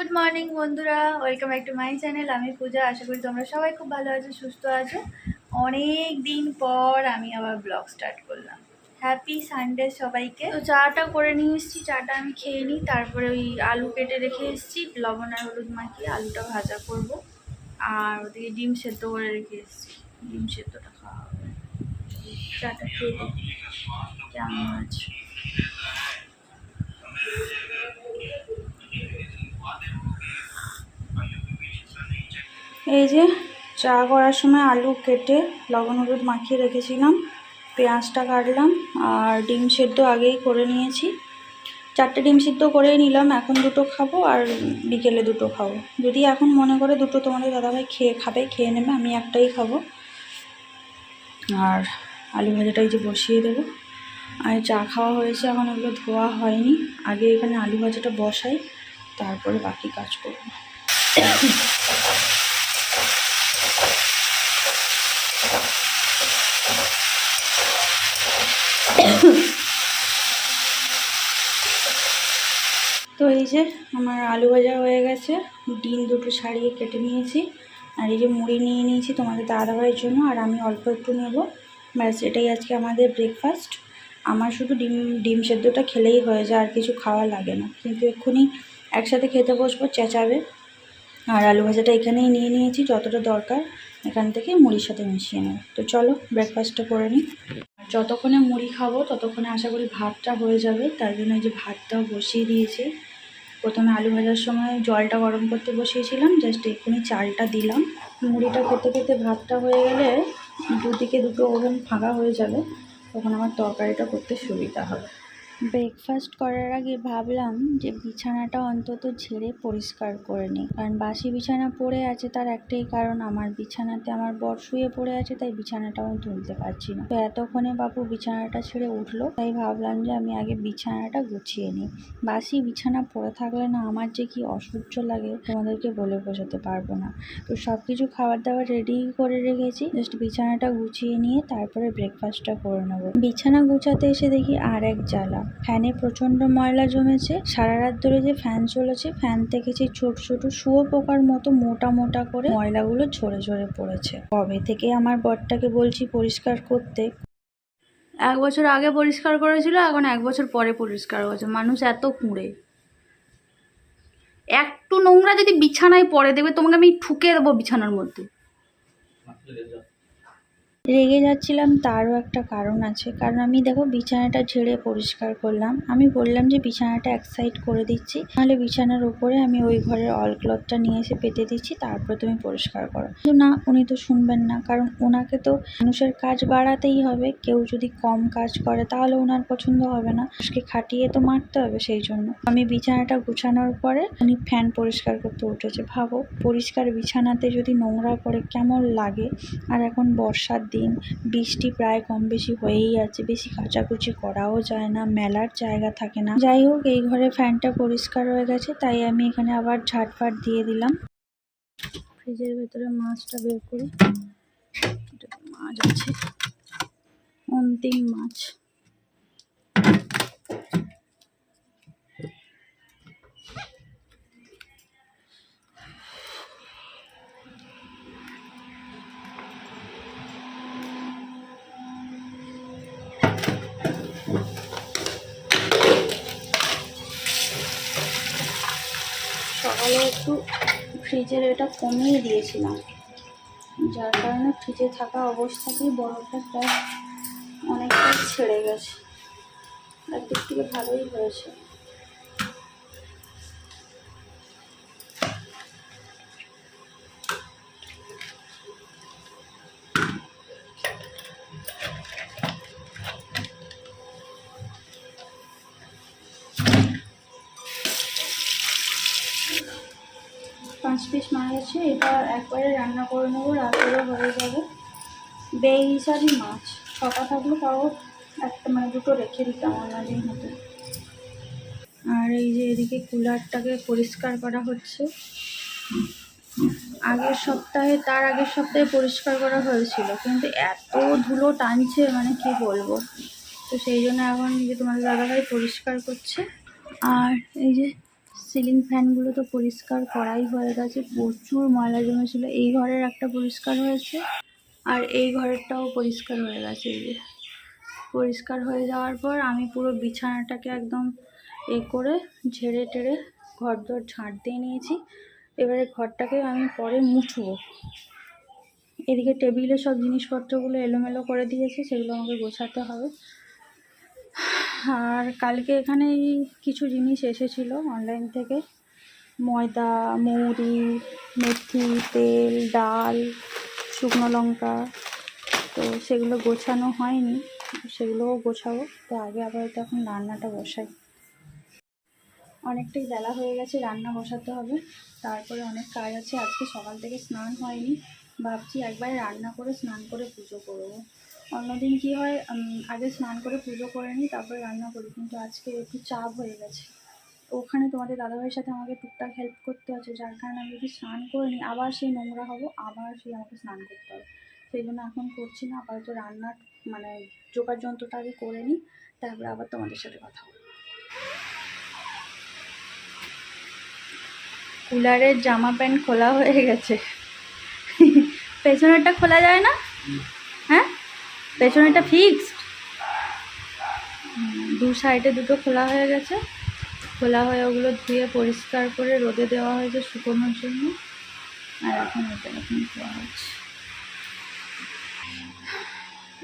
Good morning বন্ধুরা। Welcome back to my channel আমি পূজা। আশা করি তোমরা সবাই খুব ভালো আছো, সুস্থ আছো। অনেক দিন পর আমি আবার ব্লগ স্টার্ট করলাম। হ্যাপি সানডে সবাইকে। তো চাটা করে নিয়ে এসেছি। চাটা আমি খেয়ে নিই। তারপরে ওই আলু কেটে রেখে এসেছি। লবণ আর হলুদ মাখিয়ে আলুটা ভাজা করব। আর ওদিকে ডিম সেদ্ধ করে রেখে এসেছি। ডিম সেদ্ধটা খাওয়া হবে। চাটা খেয়ে কেমন আছে? এই যে চা করার সময় আলু কেটে লবণ হলুদ মাখিয়ে রেখেছিলাম, পেঁয়াজটা কাটলাম আর ডিম সেদ্ধ আগেই করে নিয়েছি। চারটে ডিম সিদ্ধ করেই নিলাম, এখন দুটো খাব আর বিকেলে দুটো খাব। যদি এখন মনে করে দুটো তোমাদের দাদাভাই খেয়ে খাবে, খেয়ে নেবে, আমি একটাই খাব। আর আলু ভাজাটাই যে বসিয়ে দেবো। আর চা খাওয়া হয়েছে, এখন ওগুলো ধোয়া হয়নি। আগে এখানে আলু ভাজাটা বসাই, তারপরে বাকি কাজ করব। তো এই যে আমার আলু ভাজা হয়ে গেছে, ডিম দুটো ছাড়িয়ে কেটে নিয়েছি। আর এই যে মুড়ি নিয়ে নিয়েছি তোমাদের দাদাভাইয়ের জন্য, আর আমি অল্প একটু নেব। ব্যাস, এটাই আজকে আমাদের ব্রেকফাস্ট আমার শুধু ডিম ডিম সেদ্ধটা খেলেই হয়ে যায়, আর কিছু খাওয়া লাগে না। কিন্তু এক্ষুনি একসাথে খেতে বসবো, চেঁচাবে। আর আলু ভাজাটা এখানেই নিয়ে নিয়েছি, যতটা দরকার এখান থেকে মুড়ির সাথে মিশিয়ে নেব। তো চলো ব্রেকফাস্টটা করে নিই। যতক্ষণে মুড়ি খাব, ততক্ষণে আশা করি ভাতটা হয়ে যাবে। তার জন্য এই যে ভাতটাও বসিয়ে দিয়েছি। প্রথমে আলু ভাজার সময় জলটা গরম করতে বসিয়েছিলাম জাস্ট এক্ষুনি চালটা দিলাম। মুড়িটা খেতে খেতে ভাতটা হয়ে গেলে দুদিকে দুটো ওভেন ফাঁকা হয়ে যাবে, তখন আমার তরকারিটা করতে সুবিধা হবে। ব্রেকফাস্ট করার আগে ভাবলাম যে বিছানাটা অন্তত ঝেড়ে পরিষ্কার করে নিই। কারণ বাসি বিছানা পড়ে আছে তার একটাই কারণ, আমার বিছানাতে আমার বর শুয়ে পড়ে আছে, তাই বিছানাটাও আমি তুলতে পারছি না। তো এতক্ষণে বাপু বিছানাটা ছেড়ে উঠল, তাই ভাবলাম যে আমি আগে বিছানাটা গুছিয়ে নিই। বাসি বিছানা পড়ে থাকলে না আমার যে কি অসহ্য লাগে তোমাদেরকে বলে বোঝাতে পারব না। তো সব কিছু খাবার দাবার রেডি করে রেখেছি জাস্ট বিছানাটা গুছিয়ে নিয়ে তারপরে ব্রেকফাস্টটা করে নেব। বিছানা গুছাতে এসে দেখি আর এক জ্বালা। ফ্যানে প্রচণ্ড ময়লা জমেছে। সারা রাত ধরে যে ফ্যান চলেছে, ফ্যান থেকে যে ছোট ছোট শুয়ো পোকার মতো মোটা মোটা করে ময়লাগুলো ঝরে ঝরে পড়েছে। কবে থেকে আমার বরটাকে বলছি পরিষ্কার করতে? এক বছর আগে পরিষ্কার করেছিল, এখন এক বছর পরে পরিষ্কার করেছে মানুষ এত কুঁড়ে। একটু নোংরা যদি বিছানায় পড়ে দেবে তোমাকে আমি ঠুকে দেবো বিছানার মধ্যে। রেগে যাচ্ছিলাম, তারও একটা কারণ আছে। কারণ আমি দেখো বিছানাটা ঝেড়ে পরিষ্কার করলাম। আমি বললাম যে বিছানাটা এক সাইড করে দিচ্ছি, নাহলে বিছানার উপরে আমি ওই ঘরের অল ক্লথটা নিয়ে এসে পেতে দিচ্ছি, তারপরে তুমি পরিষ্কার করো। কিন্তু না, উনি তো শুনবেন না, কারণ ওনাকে তো মানুষের কাজ বাড়াতেই হবে। কেউ যদি কম কাজ করে, তাহলে ওনার পছন্দ হবে না। মানুষকে খাটিয়ে তো মারতে হবে সেই জন্য। আমি বিছানাটা গুছানোর পরে উনি ফ্যান পরিষ্কার করতে উঠেছে। ভাবো, পরিষ্কার বিছানাতে যদি নোংরা পড়ে কেমন লাগে। আর এখন বর্ষার দিন। বৃষ্টি প্রায় কম বেশি হয়েই আছে। বেশি কাচাকুচি করাও যায় না, মেলার জায়গা থাকে না। যাই হোক, এই ঘরে ফ্যানটা পরিষ্কার হয়ে গেছে, তাই আমি এখানে আবার ঝাটফাট দিয়ে দিলাম। ফ্রিজের ভেতরে মাছটা বের করি। মাছ আছে। অন্তিম মাছ। সকালে একটু ফ্রিজের এটা কমিয়ে দিয়েছিলাম। যার কারণে ফ্রিজে থাকা অবস্থাতেই বরফটা প্রায় অনেকটাই ছেড়ে গেছে। একদিক থেকে ভালোই হয়েছে। এটা একবারে রান্না করে নেব রাত্রে হয়ে যাবে। বে হিসাবই মাছ। ছটা থাকলে তাও একটা মানে দুটো রেখে দিতাম অন্যদিন হতো আর এই যে এদিকে কুলারটাকে পরিষ্কার করা হচ্ছে। আগের সপ্তাহে, তার আগের সপ্তাহে পরিষ্কার করা হয়েছিল, কিন্তু এত ধুলো টানছে মানে কি বলব? তো সেই জন্য এখন যে তোমাদের দাদাভাই পরিষ্কার করছে। আর এই যে সিলিং ফ্যানগুলো তো পরিষ্কার করাই হয়ে গেছে, প্রচুর ময়লা জমেছিল, এই ঘরের একটা পরিষ্কার হয়েছে আর এই ঘরেরটাও পরিষ্কার হয়ে গেছে যে। পরিষ্কার হয়ে যাওয়ার পর আমি পুরো বিছানাটাকে একদম এ করে ঝেড়ে টেড়ে ঘর দর ঝাঁট দিয়ে নিয়েছি, এবারে ঘরটাকে আমি পরে মুছবো। এদিকে টেবিলে সব জিনিসপত্রগুলো এলোমেলো করে দিয়েছি, সেগুলো আমাকে গোছাতে হবে। আর কালকে এখানে কিছু জিনিস এসেছিল অনলাইন থেকে। ময়দা, মৌরি, মেথি, তেল, ডাল, শুকনো লঙ্কা, তো সেগুলো গোছানো হয়নি, সেগুলোও গোছাবো। তো আগে আপাতত এখন রান্নাটা বসাই। অনেকটাই বেলা হয়ে গেছে, রান্না বসাতে হবে। তারপরে অনেক কাজ আছে, আজকে সকাল থেকে স্নান হয়নি। ভাবছি একবার রান্না করে স্নান করে পুজো করব। অন্যদিন কি হয় আগে স্নান করে পুজো করে নিই, তারপরে রান্না করি। কিন্তু আজকে একটু চাপ হয়ে গেছে। ওখানে তোমাদের দাদাভাইয়ের সাথে আমাকে টুকটাক হেল্প করতে হচ্ছে, যার কারণে আমি যদি স্নান করে নিই, আবার সেই নোংরা হব, আবার সেই আমাকে স্নান করতে হবে। সেই জন্য এখন করছি না, আপাতত রান্নার মানে জোগাড় যন্ত্রটা আগে করে নিই, তারপরে আবার তোমাদের সাথে কথা বলব। কুলারের জামা প্যান্ট খোলা হয়ে গেছে। পেছনেরটা খোলা যায় না? হ্যাঁ পেছনেরটা ফিক্সড দু সাইডে দুটো খোলা হয়ে গেছে। খোলা হয়ে ওগুলো ধুয়ে পরিষ্কার করে রোদে দেওয়া হয়েছে শুকোনোর জন্য। আর এখন এটা এখন ধোয়া হচ্ছে।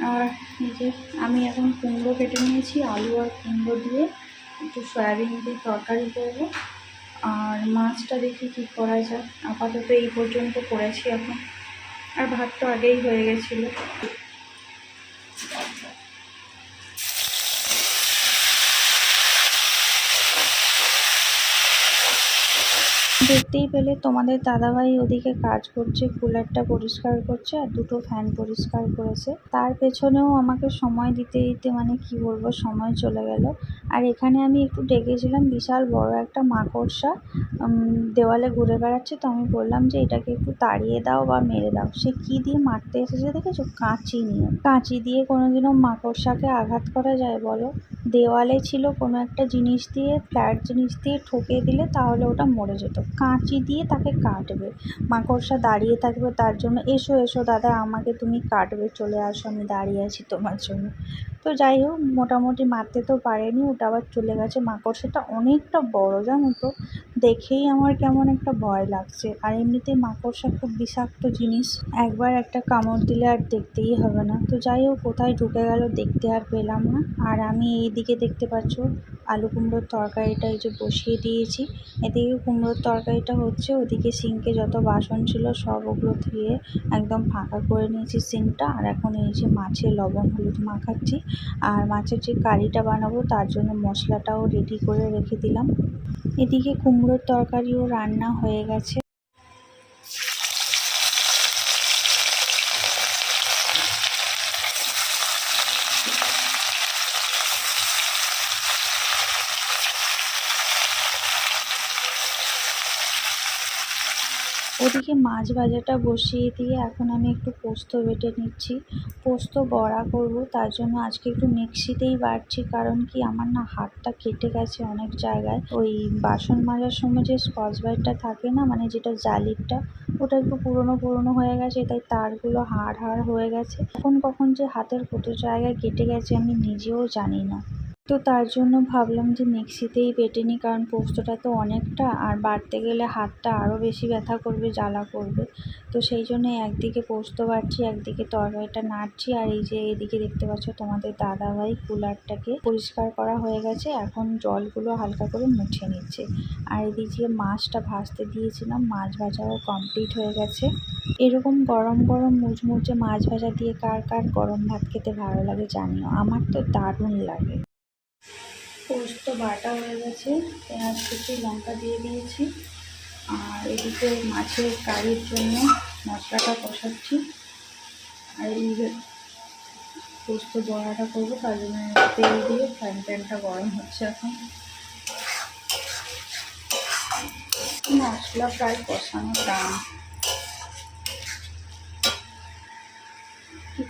আর এই যে আমি এখন কুমড়ো কেটে নিয়েছি, আলু আর কুমড়ো দিয়ে একটু সয়াবিন দিয়ে তরকারি করব। আর মাছটা দেখি কি করা যায়। আপাতত এই পর্যন্ত করেছি এখন। আর ভাত তো আগেই হয়ে গেছিল। দেখতেই পেলে তোমাদের দাদাভাই ওদিকে কাজ করছে, কুলারটা পরিষ্কার করছে আর দুটো ফ্যান পরিষ্কার করেছে। তার পেছনেও আমাকে সময় দিতে দিতে মানে কি বলব, সময় চলে গেল। আর এখানে আমি একটু ডেকেছিলাম বিশাল বড় একটা মাকড়সা দেওয়ালে ঘুরে বেড়াচ্ছে তো আমি বললাম যে এটাকে একটু তাড়িয়ে দাও বা মেরে দাও। সে কি দিয়ে মারতে এসেছে দেখেছ? কাঁচি নিয়ে। কাঁচি দিয়ে কোনোদিনও মাকড়সাকে আঘাত করা যায় বলো? দেওয়ালে ছিল কোনো একটা জিনিস দিয়ে, ফ্ল্যাট জিনিস দিয়ে ঠুকে দিলে তাহলে ওটা মরে যেত। কাঁচি দিয়ে তাকে কাটবে। মাকড়সা দাঁড়িয়ে থাকবে তার জন্য, এসো এসো দাদা, আমাকে তুমি কাটবে, চলে আসো, আমি দাঁড়িয়ে আছি তোমার জন্য। তো যাই হোক, মোটামুটি মারতে তো পারেনি, ওটা আবার চলে গেছে। মাকড়সাটা অনেকটা বড়, জানো তো? দেখেই আমার কেমন একটা ভয় লাগছে। আর এমনিতে মাকড়সা খুব বিষাক্ত জিনিস। একবার একটা কামড় দিলে আর দেখতেই হবে না। তো যাই হোক, কোথায় ঢুকে গেল দেখতে আর পেলাম না। আর আমি এইদিকে দেখতে পাচ্ছ, আলু কুমড়োর তরকারিটা এই যে বসিয়ে দিয়েছি। এদিকে কুমড়োর তরকারিটা হচ্ছে, ওদিকে সিঙ্কে যত বাসন ছিল সব ওগুলো ধুয়ে একদম ফাঁকা করে নিয়েছি সিঙ্কটা। আর এখন এই যে মাছের লবণ হলুদ মাখাচ্ছি। আর মাছের যে কারিটা বানাবো, তার জন্য মশলাটাও রেডি করে রেখে দিলাম। এদিকে কুমড়োর তরকারিও রান্না হয়ে গেছে। ওদিকে মাছ ভাজাটা বসিয়ে দিয়ে এখন আমি একটু পোস্ত বেটে নিচ্ছি। পোস্ত বড়া করব, তার জন্য আজকে একটু মিক্সিতেই বাড়ছি কারণ কি আমার না হাতটা কেটে গেছে অনেক জায়গায়। ওই বাসন মাজার সময় যে স্কচ ব্রাইটটা থাকে না মানে যেটা জালিরটা ওটা একটু পুরনো পুরনো হয়ে গেছে, তাই তারগুলো হাড় হাড় হয়ে গেছে। কখন কখন যে হাতের কত জায়গায় কেটে গেছে আমি নিজেও জানি না। তো তার জন্য ভাবলাম যে মিক্সিতেই বেটে নিই, কারণ পোস্তটা তো অনেকটা, আর বাটতে গেলে হাতটা আরও বেশি ব্যথা করবে, জ্বালা করবে। তো সেই জন্য একদিকে পোস্ত বাটছি একদিকে তরকারিটা নাড়ছি, আর এই যে এদিকে দেখতে পাচ্ছ তোমাদের দাদাভাই কুলারটাকে পরিষ্কার করা হয়ে গেছে। এখন জলগুলো হালকা করে মুছে নিচ্ছে। আর এদিকে মাছটা ভাজতে দিয়েছিলাম, মাছ ভাজাও কমপ্লিট হয়ে গেছে। এরকম গরম গরম মুচমুচে মাছ ভাজা দিয়ে কার কার গরম ভাত খেতে ভালো লাগে জানিও, আমার তো দারুণ লাগে। পোস্ত বাটা হয়ে গেছে, পেঁয়াজ কুচি, লঙ্কা দিয়ে দিয়েছি। আর এদিকে মাছের কারির জন্য মশলাটা কষাচ্ছি। আর এই পোস্ত বড়াটা করব, তার জন্য তেল দিয়ে ফ্রাইং প্যানটা গরম হচ্ছে এখন। মশলা প্রায় কষানো দাম।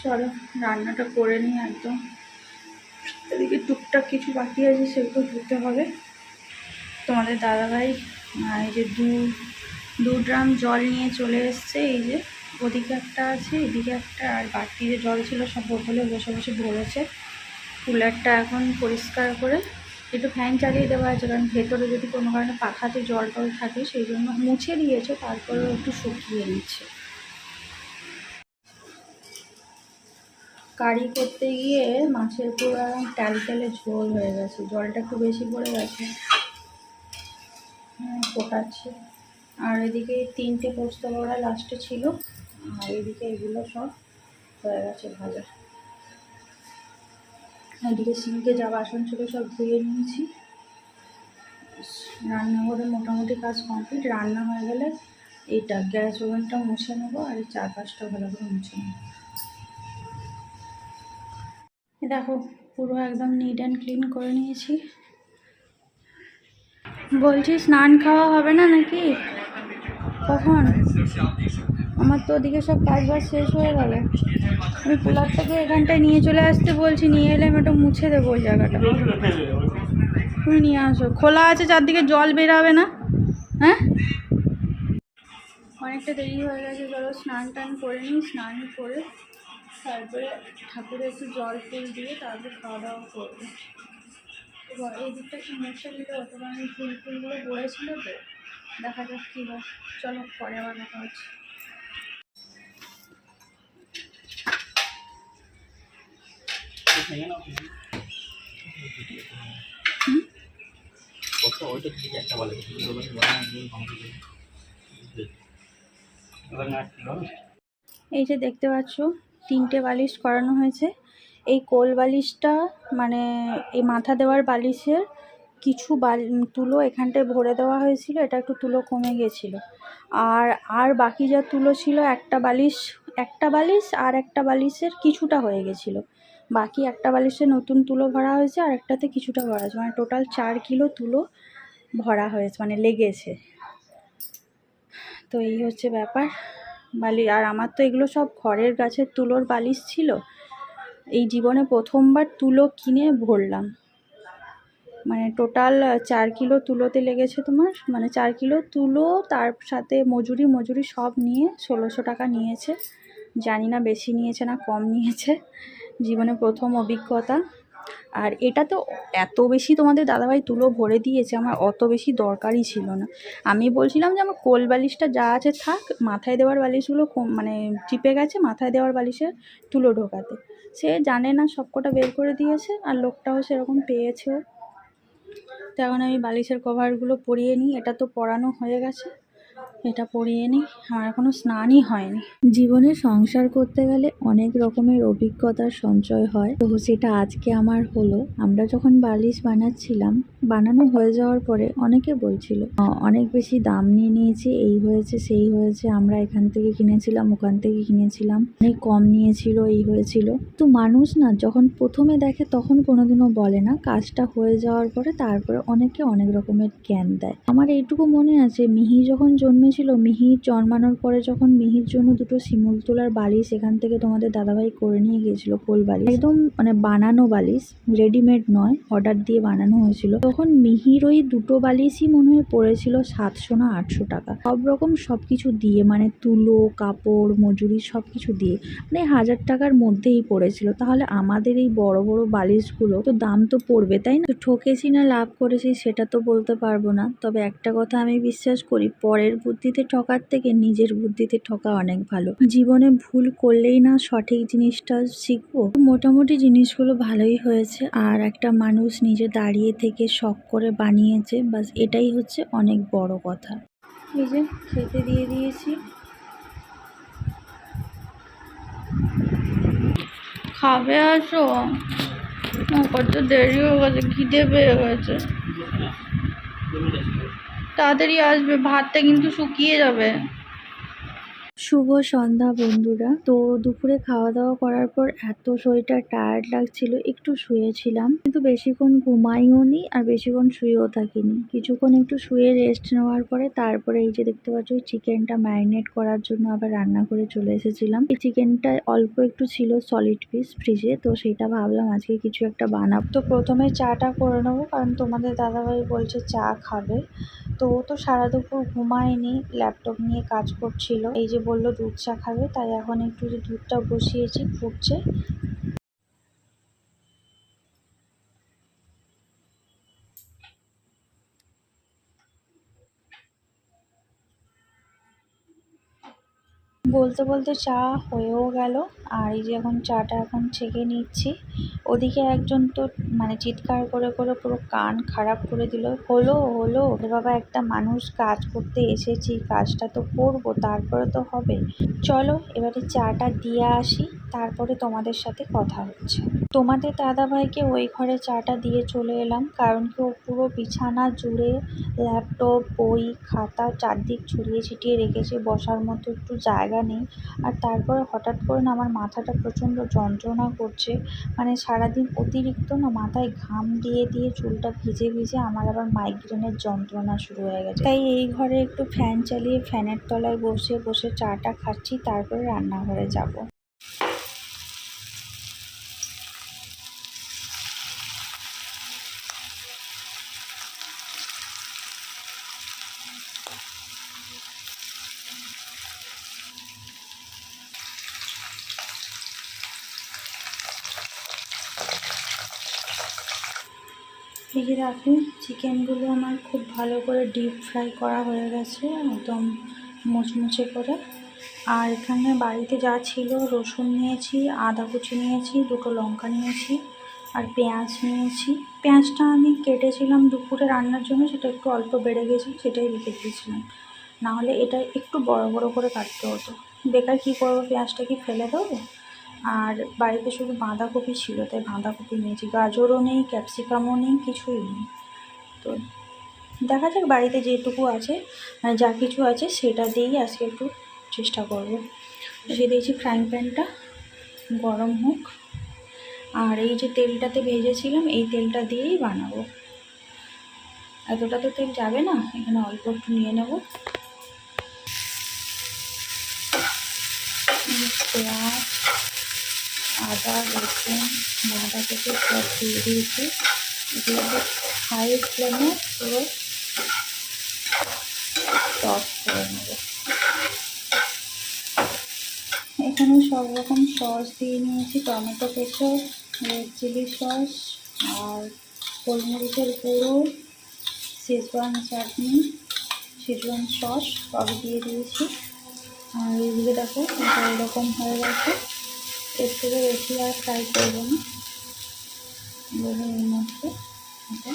চলো, রান্নাটা করে নিই একদম। এদিকে টুকটাক কিছু বাকি আছে, সেগুলো ধুতে হবে। তোমাদের দাদাভাই এই যে দু দু ড্রাম জল নিয়ে চলে এসছে, এই যে ওদিকে একটা আছে, এদিকে একটা, আর বাড়তি যে জল ছিল সব বোতলে বসে বসে ভরেছে। কুলারটা এখন পরিষ্কার করে একটু ফ্যান চালিয়ে দেওয়া আছে, কারণ ভেতরে যদি কোনো কারণে পাখাতে জল টল থাকে, সেই জন্য মুছে দিয়েছে, তারপরেও একটু শুকিয়ে নিচ্ছে। কারি করতে গিয়ে মাছের পুরো একদম তেলে ঝোল হয়ে গেছে। জলটা একটু বেশি পড়ে গেছে। হ্যাঁ, ফোটাচ্ছে। আর এদিকে তিনটে পোস্ত বড়া লাস্টে ছিল। আর এদিকে এগুলো সব হয়ে গেছে ভাজা। এদিকে সিঙ্কে যা বাসন ছিল সব ধুয়ে নিয়েছি। রান্নাঘরে মোটামুটি কাজ কমপ্লিট রান্না হয়ে গেলে এইটা গ্যাস ওভেনটা মুছে নেব আর এই চারপাশটা ভালো করে মুছে নেব। দেখো, পুরো একদম নিট অ্যান্ড ক্লিন করে নিয়েছি। বলছি, স্নান খাওয়া হবে না নাকি? কখন? আমার তো ওদিকে সব কাজ বাজ শেষ হয়ে গেল। আমি কুলারটাকে এখানটায় নিয়ে চলে আসতে বলছি, নিয়ে এলে আমি একটু মুছে দেবো ওই জায়গাটা। তুমি নিয়ে আসো। খোলা আছে, চারদিকে জল বেরাবে না? হ্যাঁ? অনেকটা দেরি হয়ে গেছে, চলো স্নান টান করে নিই, স্নান করে তারপরে ঠাকুরের একটু জল ফুল দিয়ে তারপরে খাওয়া দাওয়া করব। এবার এই দিকটা মুছে দিলে কারণ এই ফুল ফুলগুলো পড়েছিল তো, দেখা যাক কী হয়। চলো, পরে আবার দেখা হচ্ছে। এই যে দেখতে পাচ্ছ তিনটে বালিশ করানো হয়েছে। এই কোল বালিশটা মানে এই মাথা দেওয়ার বালিশের কিছু বাল, তুলো এখানটায় ভরে দেওয়া হয়েছিল, এটা একটু তুলো কমে গেছিল। আর আর বাকি যা তুলো ছিল, একটা বালিশ একটা বালিশ আর একটা বালিশের কিছুটা হয়ে গেছিল। বাকি একটা বালিশে নতুন তুলো ভরা হয়েছে আর একটাতে কিছুটা ভরা হয়েছে। মানে টোটাল চার কিলো তুলো ভরা হয়েছে মানে লেগেছে। তো এই হচ্ছে ব্যাপার। বালি, আর আমার তো এগুলো সব ঘরের গাছের তুলোর বালিশ ছিল। এই জীবনে প্রথমবার তুলো কিনে ভরলাম। মানে টোটাল চার কিলো তুলোতে লেগেছে তোমার? মানে চার কিলো তুলো, তার সাথে মজুরি মজুরি সব নিয়ে ষোলোশো টাকা নিয়েছে। জানি না বেশি নিয়েছে না কম নিয়েছে। জীবনে প্রথম অভিজ্ঞতা। আর এটা তো এত বেশি তোমাদের দাদাভাই তুলো ভরে দিয়েছে, আমার অত বেশি দরকারই ছিল না। আমি বলছিলাম যে আমার কোল বালিশটা যা আছে থাক, মাথায় দেওয়ার বালিশগুলো মানে চিপে গেছে, মাথায় দেওয়ার বালিশে তুলো ঢোকাতে। সে জানে না সবকটা বের করে দিয়েছে, আর লোকটাও সেরকম পেয়েছেও তো এখন আমি বালিশের কভারগুলো পরিয়ে নিই, এটা তো পরানো হয়ে গেছে। এটা পরিয়ে নিই আমার এখনও স্নানই হয়নি। জীবনে সংসার করতে গেলে অনেক রকমের অভিজ্ঞতার সঞ্চয় হয়। তো সেটা আজকে আমার হলো। আমরা যখন বালিশ বানাচ্ছিলাম, বানানো হয়ে যাওয়ার পরে অনেকে বলছিল অনেক বেশি দাম নিয়ে নিয়েছি, এই হয়েছে, সেই হয়েছে, আমরা এখান থেকে কিনেছিলাম, ওখান থেকে কিনেছিলাম, অনেক কম নিয়েছিল, এই হয়েছিল। তো মানুষ না, যখন প্রথমে দেখে তখন কোনোদিনও বলে না। কাজটা হয়ে যাওয়ার পরে তারপরে অনেকে অনেক রকমের জ্ঞান দেয়। আমার এইটুকু মনে আছে, মিহি যখন জন্মেছিল মিহি জন্মানোর পরে যখন মিহির জন্য দুটো শিমুল তোলার বালিশ এখান থেকে তোমাদের দাদাভাই করে নিয়ে গিয়েছিল কোল বালিশ। একদম মানে বানানো বালিশ রেডিমেড নয় অর্ডার দিয়ে বানানো হয়েছিল। তখন মিহির ওই দুটো বালিশই মনে হয় পড়েছিল সাতশো না আটশো টাকা। সব রকম সব কিছু দিয়ে মানে তুলো, কাপড়, মজুরি সব কিছু দিয়ে মানে হাজার টাকার মধ্যেই পড়েছিল। তাহলে আমাদের এই বড় বড় বালিশগুলো তো দাম তো পড়বে, তাই না? ঠকেছি না, লাভ করেছি, সেটা তো বলতে পারব না। তবে একটা কথা আমি বিশ্বাস করি, পরের বুদ্ধিতে ঠকার থেকে নিজের বুদ্ধিতে ঠকা অনেক ভালো। জীবনে ভুল করলেই না সঠিক জিনিসটা শিখব? মোটামুটি জিনিসগুলো ভালোই হয়েছে, আর একটা মানুষ নিজে দাঁড়িয়ে থেকে শখ করে বানিয়েছে, বাস এটাই হচ্ছে অনেক বড় কথা। যে খেতে দিয়ে দিয়েছি। খাবে আসো। কত দেরি হয়ে গেছে, খিদে পেয়ে গেছে। তাড়াতাড়ি আসবে, ভাতটা কিন্তু শুকিয়ে যাবে। শুভ সন্ধ্যা বন্ধুরা। তো দুপুরে খাওয়া দাওয়া করার পর এত শরীরটা টায়ার্ড লাগছিল, একটু শুয়েছিলাম। কিন্তু বেশিক্ষণ ঘুমাইও নি আর বেশিক্ষণ শুয়েও থাকিনি। কিছুক্ষণ একটু শুয়ে রেস্ট নেওয়ার পরে তারপরে এই যে দেখতে পাচ্ছ চিকেনটা ম্যারিনেট করার জন্য আবার রান্না করে চলে এসেছিলাম। এই চিকেনটা অল্প একটু ছিল সলিড পিস ফ্রিজে তো সেটা ভাবলাম আজকে কিছু একটা বানাবো। তো প্রথমে চাটা করে নেব, কারণ তোমাদের দাদাভাই বলছে চা খাবে। তো ও তো সারা দুপুর ঘুমায়নি ল্যাপটপ নিয়ে কাজ করছিল। এই যে বলল দুধ চা খাবে, তাই এখন একটু যে দুধটা বসিয়েছি, ফুটছে। বলতে বলতে চা হয়েও গেল। আর এই যে এখন চাটা এখন ছেঁকে নিচ্ছি। ওদিকে একজন তো মানে চিৎকার করে করে পুরো কান খারাপ করে দিল, হলো হলো বাবা একটা মানুষ কাজ করতে এসেছি, কাজটা তো করব, তারপরে তো হবে। চলো, এবারে চাটা দিয়ে আসি, তারপরে তোমাদের সাথে কথা হচ্ছে। তোমাদের দাদাভাইকে ওই ঘরে চাটা দিয়ে চলে এলাম, কারণ কি ও পুরো বিছানা জুড়ে ল্যাপটপ, বই, খাতা চারদিক ছড়িয়ে ছিটিয়ে রেখেছে, বসার মতো একটু জায়গা নেই। আর তারপরে হঠাৎ করে না আমার মাথাটা প্রচণ্ড যন্ত্রণা করছে। মানে সারাদিন অতিরিক্ত না মাথায় ঘাম দিয়ে দিয়ে চুলটা ভিজে ভিজে আমার আবার মাইগ্রেনের যন্ত্রণা শুরু হয়ে গেছে। তাই এই ঘরে একটু ফ্যান চালিয়ে ফ্যানের তলায় বসে বসে চাটা খাচ্ছি, তারপরে রান্নাঘরে যাব। দেখো চিকেনগুলো আমার খুব ভালো করে ডিপ ফ্রাই করা হয়ে গেছে, একদম মুচমুচে করে। আর এখানে বাড়িতে যা ছিল রসুন নিয়েছি, আদা কুচি নিয়েছি, দুটো লঙ্কা নিয়েছি আর পেঁয়াজ নিয়েছি। পেঁয়াজটা আমি কেটেছিলাম দুপুরে রান্নার জন্য, সেটা একটু অল্প বেড়ে গেছে, সেটাই রেখে দিয়েছিলাম। নাহলে এটা একটু বড় বড় করে কাটতে হতো। বেকার কী করব, পেঁয়াজটা কি ফেলে দেবো? আর বাড়িতে শুধু বাঁধাকপি ছিল, তাই বাঁধাকপি নিয়েছি গাজরও নেই, ক্যাপসিকামও নেই, কিছুই নেই। তো দেখা যাক বাড়িতে যেটুকু আছে মানে যা কিছু আছে সেটা দিয়েই আজকে একটু চেষ্টা করব। বসিয়ে দিয়েছি ফ্রাইং প্যানটা, গরম হোক। আর এই যে তেলটাতে ভেজেছিলাম, এই তেলটা দিয়েই বানাবো। এতটা তো তেল যাবে না, এখানে অল্প একটু নিয়ে নেব। পেঁয়াজ আদা, রসুন বাঁধাকপি সব দিয়ে দিয়েছি। এগুলোকে হাই ফ্লেমে পুরো টস করে নেব। এখানে সব রকম সস দিয়ে নিয়েছি, টমেটো কেঁচো রেড চিলি সস আর গোলমরিচের গুঁড়ো শেজওয়ান চাটনি শেজওয়ান সস সব দিয়ে দিয়েছি। আর এদিকে দেখো এরকম হয়ে গেছে। এর থেকে বেশি আর ফ্রাই করব না। এবার এর মধ্যে এটা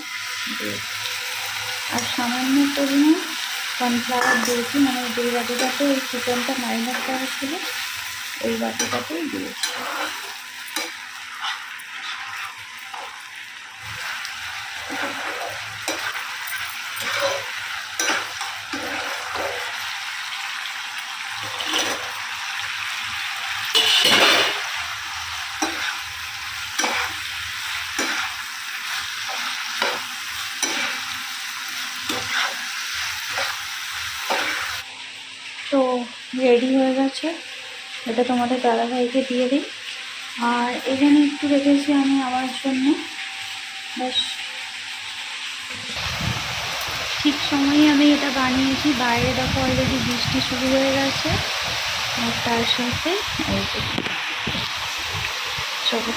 আর সামান্য পরিমাণ সানফ্লাওয়ার দিয়েছি মানে যেই বাটিটাতে ওই চিকেনটা ম্যারিনেট করা ছিল ওই বাটিটাতেই দিয়েছি তো রেডি হয়ে গেছে। এটা তোমাদের দাদাভাইকে দিয়ে দিই। আর এখানে একটু রেখেছি আমি আমার জন্য। ব্যাস ঠিক সময়ে আমি এটা বানিয়েছি। বাইরে দেখো অলরেডি বৃষ্টি শুরু হয়ে গেছে। আর তার সাথে চলো।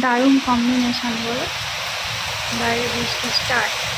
দারুণ কম্বিনেশন বলো। বাইরে বৃষ্টি স্টার্ট